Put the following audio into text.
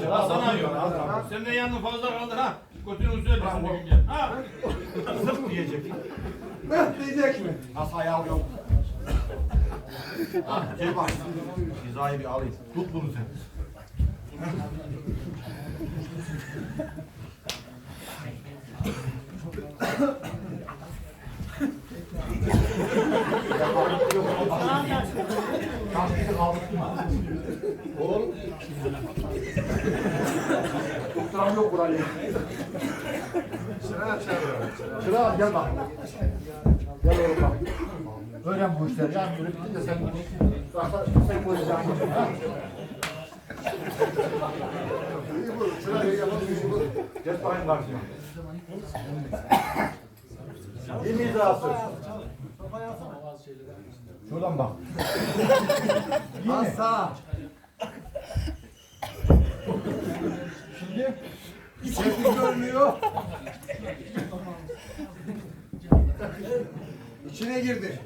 Çıra sana yok. Sen de yanın fazla kaldı ha. Götünü şimdi gel. Ha. Zıp diyecek. Diyecek mi? Nasıl ayağı yok? Ha, Gel bak. Hizayı bir alayım. Tut bunu sen. Oğlum. Yok burayı. Sıra gel bak. Gel oğlum bak. Öğren bu işleri. Böyle bitti de sen zaten sen koyacaksın. İyi bu. Sırayı yapalım. Geç bakayım karşıma. Rahatsız? Şuradan bak. Sağ. Şimdi Sesin görmüyor. İçine girdi.